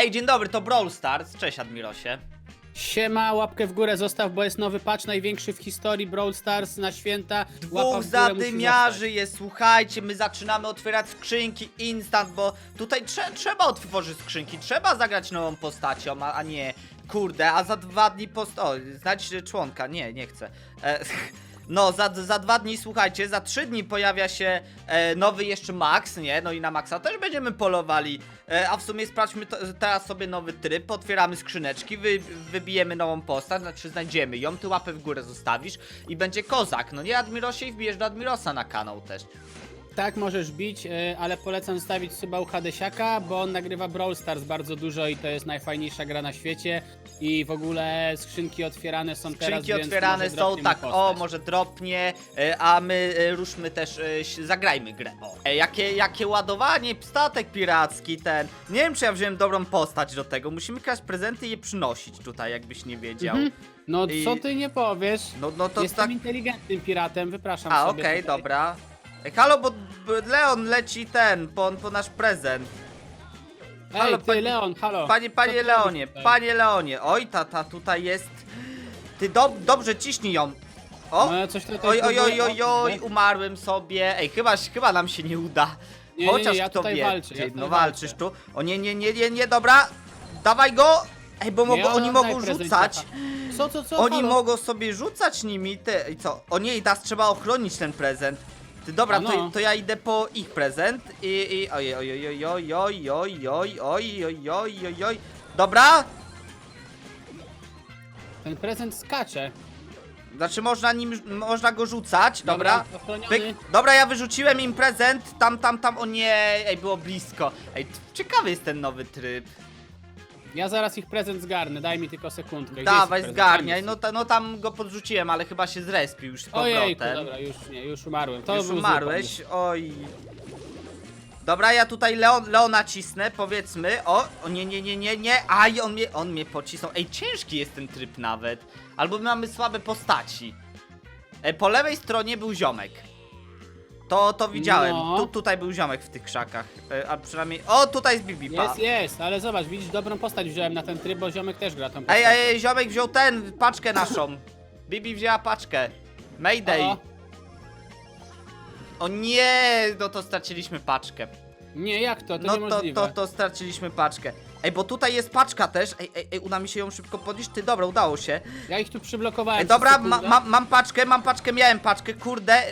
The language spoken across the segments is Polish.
Ej, dzień dobry, to Brawl Stars. Cześć, Admirosie. Siema, łapkę w górę zostaw, bo jest nowy patch, największy w historii Brawl Stars na święta. Łapa Dwóch w górę musi zadymiarzy jest, słuchajcie, my zaczynamy otwierać skrzynki instant, bo tutaj trze trzeba otworzyć skrzynki, trzeba zagrać nową postacią, a, a nie, kurde, a za dwa dni post... O, znać członka, nie, nie chcę. E, no, za, za dwa dni, słuchajcie, za trzy dni pojawia się e, nowy jeszcze Max, nie? No i na Maxa też będziemy polowali, e, a w sumie sprawdźmy to, teraz sobie nowy tryb, otwieramy skrzyneczki, wy, wybijemy nową postać, znaczy znajdziemy ją, ty łapę w górę zostawisz i będzie kozak, no nie Admirosie i wbijesz do Admirosa na kanał też. Tak, możesz bić, y, ale polecam zostawić suba u Hadesiaka, bo on nagrywa Brawl Stars bardzo dużo i to jest najfajniejsza gra na świecie. I w ogóle skrzynki otwierane są teraz, Skrzynki więc otwierane może są dropnie mu tak, o postać. może dropnie, e, a my e, ruszmy też, e, ś- zagrajmy grę. O. E, Jakie, jakie ładowanie, statek piracki ten. Nie wiem czy ja wziąłem dobrą postać do tego, musimy kraść prezenty i je przynosić tutaj, jakbyś nie wiedział. Mhm. No I- co ty nie powiesz? No, no to Jestem tak... inteligentnym piratem, wypraszam A, sobie okej, tutaj. dobra. Ej, halo, bo Leon leci ten, po, po nasz prezent. Ej, Halo, ty pani- Leon, halo. Panie, Co panie ty Leonie, robisz tutaj? panie Leonie. Oj, ta, ta tutaj jest... Ty dob dobrze, ciśnij ją. O, No, ja coś tutaj oj, oj, oj, próbuję- oj, o, oj, umarłem sobie. Ej, chyba, chyba nam się nie uda. Nie, nie, Chociaż nie, ja kto tutaj wie. walczę, Ty, ja tutaj no walczysz tu. O nie, nie, nie, nie, nie, dobra. Dawaj go. Ej, bo mogą, Nie, oni oddaj mogą prezent, rzucać. Co, co, co? Oni halo? mogą sobie rzucać nimi, ty, i co? O nie, i teraz trzeba ochronić ten prezent. Ty, dobra, No, to, no. to ja idę po ich prezent i, i oj, oj, oj, oj, oj, oj, oj, oj, oj, oj, oj, oj. Dobra? Ten prezent skacze. Znaczy można nim, można go rzucać, dobra? Dobra. Pyk. Dobra, ja wyrzuciłem im prezent, tam, tam, tam, o nie, ej, było blisko. Ej, ciekawy jest ten nowy tryb. Ja zaraz ich prezent zgarnę, daj mi tylko sekundkę. Gdzie Dawaj, jest ich prezent? zgarniaj, Tam no, jest. ta, no tam go podrzuciłem, ale chyba się zrespił już z Ojejku, powrotem. dobra, już nie, już umarłem. To Już był zły umarłeś, oj. Dobra, ja tutaj Leon, Leona cisnę, powiedzmy. O, o nie, nie, nie, nie, nie. Aj, on mnie, on mnie pocisnął. Ej, ciężki jest ten tryb nawet. Albo my mamy słabe postaci. E, po lewej stronie był ziomek. To, to widziałem. No. Tu, tutaj był ziomek w tych krzakach. E, a przynajmniej. O, tutaj jest Bibi. Pa. Jest, jest, ale zobacz, widzisz, dobrą postać wziąłem na ten tryb, bo ziomek też gra tą Ej, postać. ej, ej, ziomek wziął ten, paczkę naszą. Bibi wzięła paczkę. Mayday. O, O nie, no to straciliśmy paczkę. nie, jak to? To No to, niemożliwe. to, to straciliśmy paczkę. Ej, bo tutaj jest paczka też. Ej, ej, ej, uda mi się ją szybko podnieść. Ty, dobra, udało się. Ja ich tu przyblokowałem. Ej, dobra, ma, sekundę. ma, mam paczkę, mam paczkę, miałem paczkę, kurde.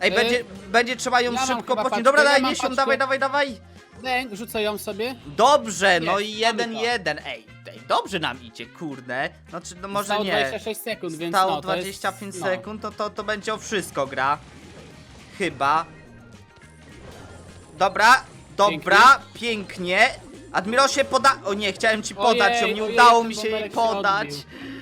Ej, Ej, będzie, będzie trzeba ją ja mam szybko chyba paczkę, Dobra, ja daj, mam nieś ją, paczkę. dawaj, dawaj, dawaj. Dęk, rzucę ją sobie. Dobrze, no Jest, i mamy jeden, to. jeden. Ej, ej, dobrze nam idzie, kurde. Znaczy, no może Stało nie. 26 sekund, więc Stało no, to jest- 25 no. sekund, to, to, to będzie o wszystko gra. Chyba. Dobra, dobra, pięknie. Admirosie poda... O nie, chciałem ci podać ją, Ojej, nie ojej, udało ten mi się jej się podać. odbił.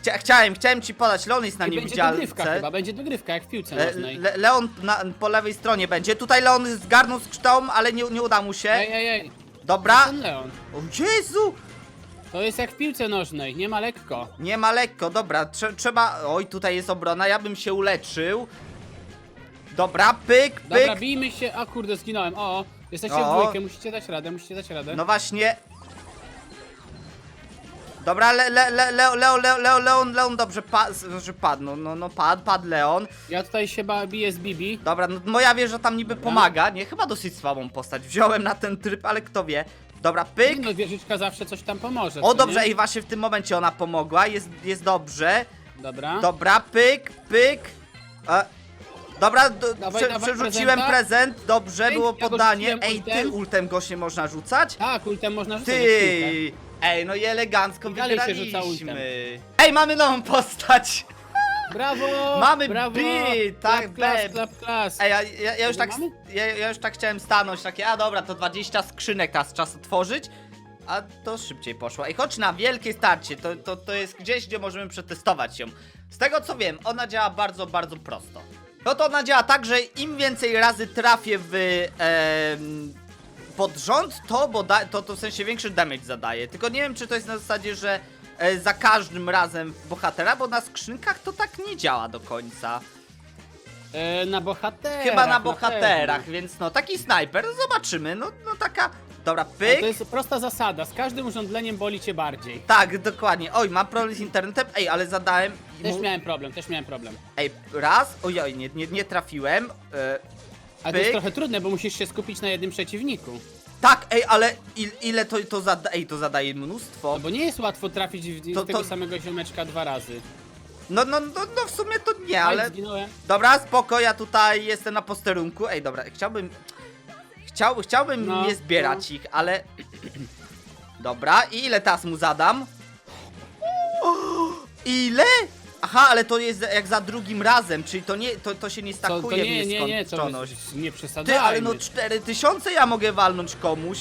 Chcia, chciałem, chciałem ci podać, Leon jest na I będzie dogrywka niewidzialce. chyba, będzie dogrywka, jak w piłce Le, nożnej. Le, Leon na, po lewej stronie będzie. Tutaj Leon zgarnął z kształtem, ale nie, nie uda mu się. Ej, ej, ej, Dobra. ten Leon. O Jezu! To jest jak w piłce nożnej, nie ma lekko. Nie ma lekko, dobra, trze trzeba... Oj, tutaj jest obrona, ja bym się uleczył. Dobra, pyk, pyk. Dobra, bijmy się, a kurde, zginąłem, o, o. Jesteście O. w dwójkę, musicie dać radę, musicie dać radę. No właśnie. Dobra, le, le, le, Leo, Leo, Leo, Leo, Leon, Leon dobrze padł, znaczy padł, no, no, no padł, padł Leon. Ja tutaj się ba- biję z Bibi. Dobra, no, moja wieża tam niby pomaga, nie? Chyba dosyć słabą postać wziąłem na ten tryb, ale kto wie. Dobra, pyk. No wieżyczka zawsze coś tam pomoże. O, co dobrze, nie? i właśnie w tym momencie ona pomogła, jest, jest dobrze. Dobra. Dobra, pyk, pyk. E, dobra, do, Dawaj, prze, dawaj przerzuciłem prezenta. prezent, dobrze, było ja go podanie. rzuciłem Ej, ty, ultem. ultem go się można rzucać? Tak, ultem można rzucać jak piłkę. Ty! Ej, no i elegancko I dalej się rzuca wygraliśmy. Ej, mamy nową postać! Brawo! Mamy brawo! beat, tak, Klap, klap, klas. Ej, ja, ja, ja już tak, mamy? ja, ja już tak chciałem stanąć, takie, a dobra, to 20 skrzynek teraz czas otworzyć. A to szybciej poszło. Ej, chodź na wielkie starcie, to, to, to jest gdzieś, gdzie możemy przetestować ją. Z tego co wiem, ona działa bardzo, bardzo prosto. No to ona działa tak, że im więcej razy trafię w em, pod rząd, to, bo da, to, to w sensie większy damage zadaje. Tylko nie wiem, czy to jest na zasadzie, że e, za każdym razem bohatera, bo na skrzynkach to tak nie działa do końca. E, na bohaterach. Chyba na bohaterach, pewno. więc no taki snajper, no zobaczymy. No, no taka Dobra, pyk. To jest prosta zasada, z każdym urządzeniem boli cię bardziej. Tak, dokładnie. Oj, mam problem z internetem. Ej, ale zadałem. Też miałem problem, też miałem problem. Ej, raz. Ojoj, nie, nie, nie trafiłem. E, Ale to jest Pyk. trochę trudne, bo musisz się skupić na jednym przeciwniku. tak, ej, ale il, ile to, to zada... Ej, to zadaje mnóstwo. No bo nie jest łatwo trafić w, To- tego to- samego ziomeczka dwa razy. No, no, no, no w sumie to nie, Ale... ale. zginąłem. Dobra, spoko, ja tutaj jestem na posterunku. Ej, dobra, chciałbym. Chciał, chciałbym No, nie zbierać ich, ale. Dobra, i ile teraz mu zadam? Ile? Aha, ale to jest jak za drugim razem, czyli to nie, to, to się nie stakuje to nie, w nie, nie, to nieskończoność. jest- nie przesadzajmy. Ty, ale no 4000 ja mogę walnąć komuś.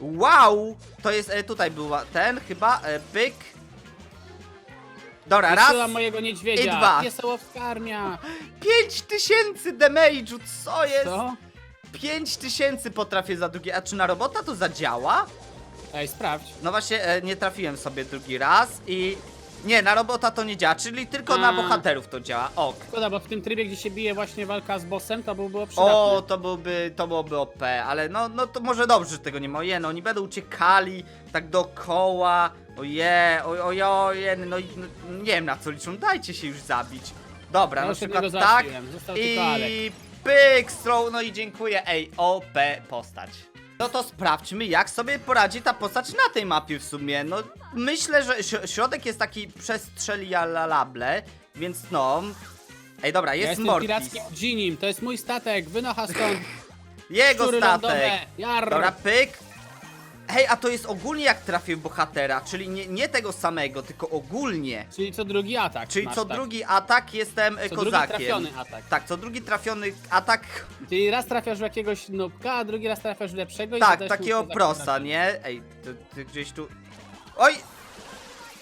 Wow! To jest, e, tutaj była ten chyba, e, pyk. Dobra, raz. Wysyłam mojego niedźwiedzia. i dwa. Piesełowska armia. 5000 damage'u, co jest? Co? 5000 potrafię za drugie, a czy na robota to zadziała? Ej, sprawdź. No właśnie, e, nie trafiłem sobie drugi raz i... Nie, na robota to nie działa, czyli tylko na A. bohaterów to działa. Ok. Szkoda, bo w tym trybie, gdzie się bije właśnie walka z bossem, to by było przydatne. O, to byłoby, to byłoby OP, ale no, no to może dobrze, że tego nie ma. Oje, no oni będą uciekali tak dookoła. Oje, oj, oj, ojej, no, i- no nie wiem na co liczą, dajcie się już zabić. Dobra, Ja na już przykład jednego tak załatwiłem, został tylko Alek. i pyk, stroł, no i dziękuję, ej, OP postać. No to sprawdźmy, jak sobie poradzi ta postać na tej mapie w sumie. No, myślę, że środek jest taki przestrzelialable, więc no... Ej, dobra, Ja jest jestem Mortis. pirackim Ginim, to jest mój statek, wynocha stąd. Jego Szczury statek. Dobra, pyk. Hej, a to jest ogólnie jak trafię w bohatera, czyli nie, nie tego samego, tylko ogólnie. Czyli co drugi atak Czyli masz, co tak. drugi atak jestem e, Co drugi kozakiem. trafiony atak. Tak, co drugi trafiony atak. Czyli raz trafiasz w jakiegoś nubka, a drugi raz trafiasz w lepszego i Tak, zadajesz mu takiego kozaka prosa, nie? Ej, ty, ty gdzieś tu. Oj!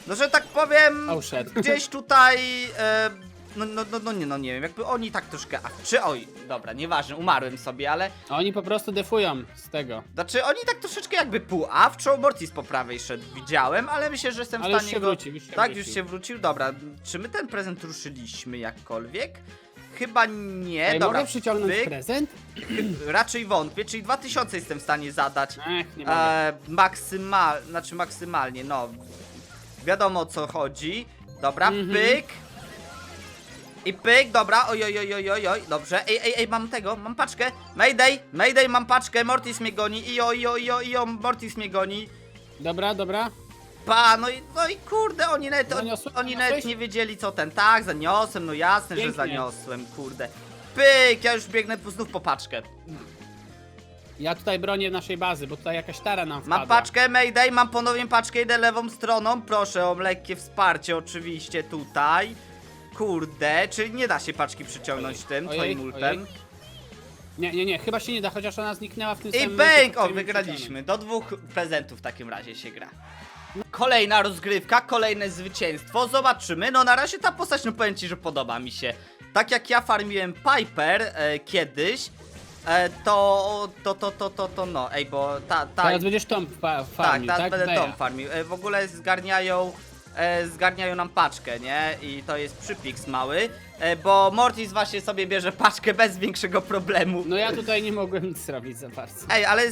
No, że tak powiem. Gdzieś tutaj. E, no, no, no, no, nie, no nie wiem, jakby oni tak troszkę. A, czy oj, dobra, nieważne, umarłem sobie, ale. Oni po prostu defują z tego. Znaczy, oni tak troszeczkę jakby pół awczo, Mortis po prawej szedł, widziałem, ale myślę, że jestem w Ale już stanie się go... wrócił, już się tak, wrócił. już się wrócił, dobra. Czy my ten prezent ruszyliśmy jakkolwiek? Chyba nie, Ej, dobra. mogę przyciągnąć pyk. prezent? Raczej wątpię, czyli 2000 jestem w stanie zadać. Ech, nie mogę. E, maksymal, znaczy maksymalnie, no. Wiadomo o co chodzi. Dobra, Mhm. pyk. I pyk, dobra, oj, oj, oj, oj, oj, dobrze. Ej, ej, ej, mam tego, mam paczkę. Mayday, Mayday, mam paczkę, Mortis mnie goni. Ijo, ijo, ijo, ijo, Mortis mnie goni. Dobra, dobra. Pa, no i, no i kurde, oni nawet, Zaniosłeś? oni nawet nie wiedzieli co ten. Tak, zaniosłem, no jasne, że Pięknie. zaniosłem, kurde. Pyk, ja już biegnę po- znów po paczkę. Ja tutaj bronię naszej bazy, bo tutaj jakaś tara nam wpadła. Mam paczkę Mayday, mam ponownie paczkę, idę lewą stroną. Proszę o lekkie wsparcie oczywiście tutaj. Kurde, czyli nie da się paczki przyciągnąć Ojej, tym ojej, twoim ultem. ojej. Nie, nie, nie, chyba się nie da, chociaż ona zniknęła w tym I samym momencie, w O, którym wygraliśmy. Do dwóch prezentów w takim razie się gra. Kolejna rozgrywka, kolejne zwycięstwo. Zobaczymy. No na razie ta postać, no powiem ci, że podoba mi się. Tak jak ja farmiłem Piper e, kiedyś, e, to, to, to, to, to, to, no, ej, bo ta, ta, Teraz będziesz tą fa- Tak, farmił, teraz tak? będę Beja. tą farmił. E, W ogóle zgarniają, e, zgarniają nam paczkę, nie? I to jest przypiks mały, e, bo Mortis właśnie sobie bierze paczkę bez większego problemu. No ja tutaj nie mogłem nic zrobić za bardzo. Ej, ale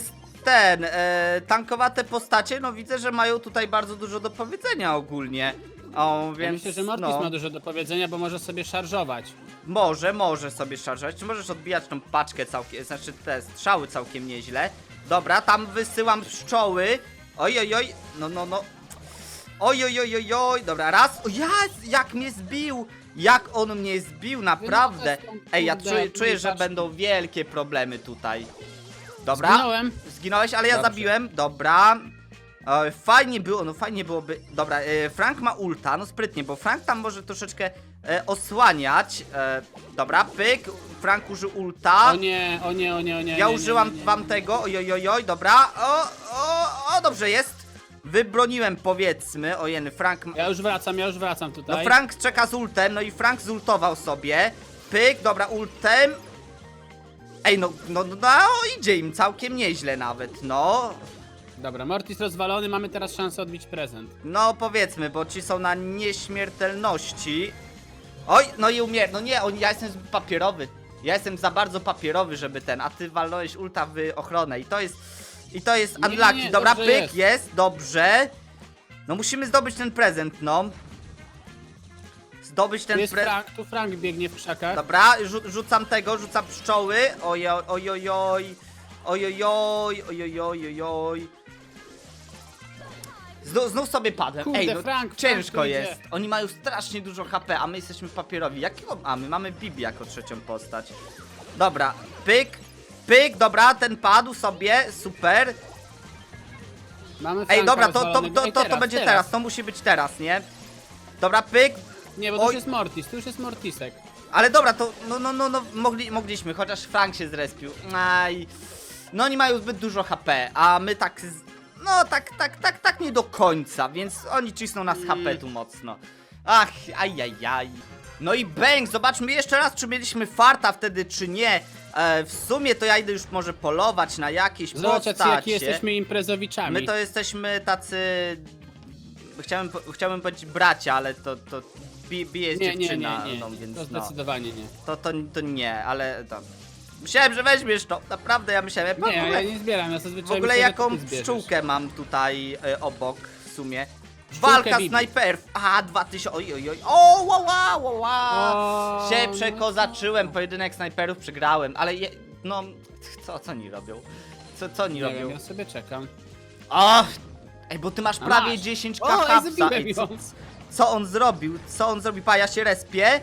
ten, e, tankowate postacie, no widzę, że mają tutaj bardzo dużo do powiedzenia ogólnie. O, więc, Ja myślę, że Mortis no, ma dużo do powiedzenia, bo może sobie szarżować. Może, może sobie szarżować. Czy możesz odbijać tą paczkę całkiem, znaczy te strzały całkiem nieźle. Dobra, tam wysyłam pszczoły. Oj, oj, oj, no, no, no. Oj, oj, oj, oj, oj, dobra, raz. O, ja, jak mnie zbił! Jak on mnie zbił, naprawdę. Ej, ja Kurde, czuję, czuję że będą wielkie problemy tutaj. Dobra. Zginąłem. Zginąłeś, ale ja Dobrze. zabiłem. Dobra. E, fajnie było, no fajnie byłoby. Dobra, e, Frank ma ulta, no sprytnie, bo Frank tam może troszeczkę e, osłaniać. E, dobra, pyk. Frank użył ulta. O nie, o nie, o nie, o nie. ja nie, nie, użyłam nie, nie. wam tego. Ojojojoj, dobra. O, o, o, dobrze jest. Wybroniłem powiedzmy. Ojeny, Frank. ma- Ja już wracam, ja już wracam No tutaj. Frank czeka z ultem, no i Frank zultował sobie. Pyk, dobra, ultem. Ej, no, no, no, no idzie im całkiem nieźle nawet, no. Dobra, Mortis rozwalony, mamy teraz szansę odbić prezent. No powiedzmy, bo ci są na nieśmiertelności. Oj, no i umier... No nie, on, ja jestem zbyt papierowy. Ja jestem za bardzo papierowy, żeby ten, a ty walnąłeś ulta w ochronę i to jest... I to jest Nie, nie, unlucky. nie, Dobra, dobrze pyk, jest. jest. dobrze. No musimy zdobyć ten prezent, no. Zdobyć Tu ten jest prezent. Frank, tu Frank biegnie w krzakach. Dobra, rzu rzucam tego, rzucam pszczoły. Ojoj, ojojoj. Ojojoj, ojojoj, ojoj. Znów, znów sobie padłem. Kurde, Ej, no Frank, ciężko Frank jest. idzie. Oni mają strasznie dużo HP, a my jesteśmy papierowi. Jakiego mamy? Mamy Bibi jako trzecią postać. Dobra, pyk, pyk, dobra, ten padł sobie, super. Mamy Ej, dobra, to, to, rozwalonego. to, Ej, to, to będzie teraz. to musi być teraz, nie? Dobra, pyk, Nie, bo to Oj. już jest Mortis, tu już jest Mortisek. Ale dobra, to no, no, no, no mogli, mogliśmy, chociaż Frank się zrespił. Aj. No oni mają zbyt dużo HP, a my tak, z- no tak, tak, tak, tak nie do końca, więc oni cisną nas HP tu mocno. Ach, ajajaj. No i bang, zobaczmy jeszcze raz, czy mieliśmy farta wtedy, czy nie. E, w sumie to ja idę już może polować na jakieś Zobacz, postacie. jaki jesteśmy imprezowiczami. My to jesteśmy tacy... Chciałem, po- chciałem powiedzieć bracia, ale to, to bi, bije jest nie, nie, nie, dziewczyna, nie, no więc to no. zdecydowanie nie. To, to, to nie, ale to... Myślałem, że weźmiesz to, naprawdę ja myślałem, ja Nie, w ogóle, ja nie zbieram, ja zazwyczaj w ogóle myślę, że jaką ty zbierzesz. pszczółkę mam tutaj e, obok w sumie. Walka Bibi. snajperów, aha, 2000, oj, oj, oj, o, ła, ła. O, Się no przekozaczyłem, pojedynek snajperów przegrałem, ale je, no, co, co oni robią? Co, co oni Nie robią? wiem, ja sobie czekam. O! Ej, bo ty masz A prawie masz. 10 O, k ej, zabiłem Ej, co, ją. co on zrobił? Co on zrobił? Pa, ja się respię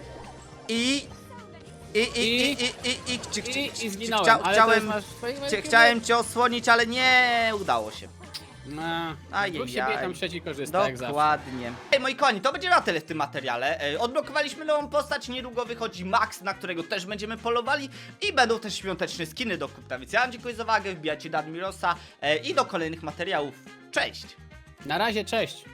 i... I, i, i, i, i, i, czy- czy- I, i zginąłem, chcia- ale to chciałem, nasz... chciałem cię osłonić, ale nie udało się. No, Ajajaj. dwóch się bije, tam trzeci korzysta, jak zawsze. Dokładnie. Ej, moi kochani, to będzie na tyle w tym materiale. E, odblokowaliśmy nową postać, niedługo wychodzi Max, na którego też będziemy polowali i będą też świąteczne skiny do kupna. Więc ja wam dziękuję za uwagę, wbijajcie do Admirosa e, i do kolejnych materiałów. Cześć! Na razie, cześć.